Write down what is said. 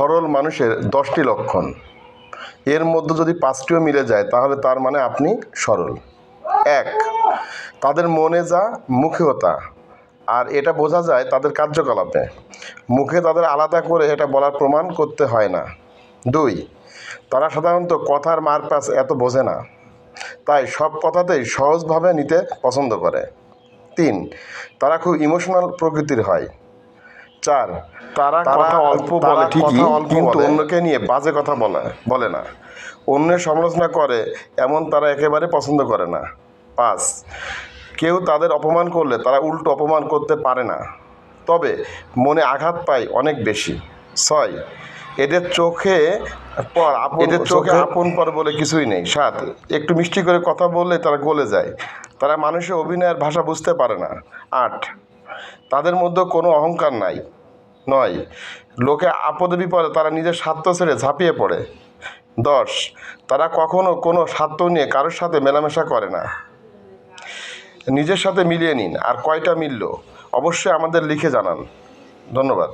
সরল মানুষের দশটি লক্ষণ। এর মধ্যে যদি পাঁচটিও মিলে যায়, তাহলে তার মানে আপনি সরল। এক, তাদের মনে যা মুখেও তা আর এটা বোঝা যায় তাদের কার্যকলাপে। মুখে তাদের আলাদা করে এটা বলার প্রমাণ করতে হয় না। দুই, তারা সাধারণত কথার মারপ্যাচ এত বোঝে না, তাই সব কথাতেই সহজভাবে নিতে পছন্দ করে। তিন, তারা খুব ইমোশনাল প্রকৃতির হয়। চার। তারা কথা অল্প বলে ঠিকই কিন্তু অন্যকে নিয়ে বাজে কথা বলে বলে না। অন্যের সমালোচনা করে এমন তারা একেবারে পছন্দ করে না। পাঁচ কেউ তাদের অপমান করলে তারা উল্টো অপমান করতে পারে না। তবে মনে আঘাত পায় অনেক বেশি। ছয় এদের চোখে পর আপন- এদের চোখে আপন পর বলে কিছুই নেই। সাত একটু মিষ্টি করে কথা বললে তারা গলে যায়। তারা মানুষের অভিনয়ের ভাষা বুঝতে পারে না। আট তাদের মধ্যে কোনো অহংকার নাই, নয়। লোকে আপদে বিপদে তারা নিজের স্বার্থ ছেড়ে ঝাঁপিয়ে পড়ে। দশ, তারা কখনো কোনো স্বার্থ নিয়ে কারোর সাথে মেলামেশা করে না। নিজের সাথে মিলিয়ে নিন, আর কয়টা মিলল? অবশ্যই আমাদের লিখে জানান। ধন্যবাদ।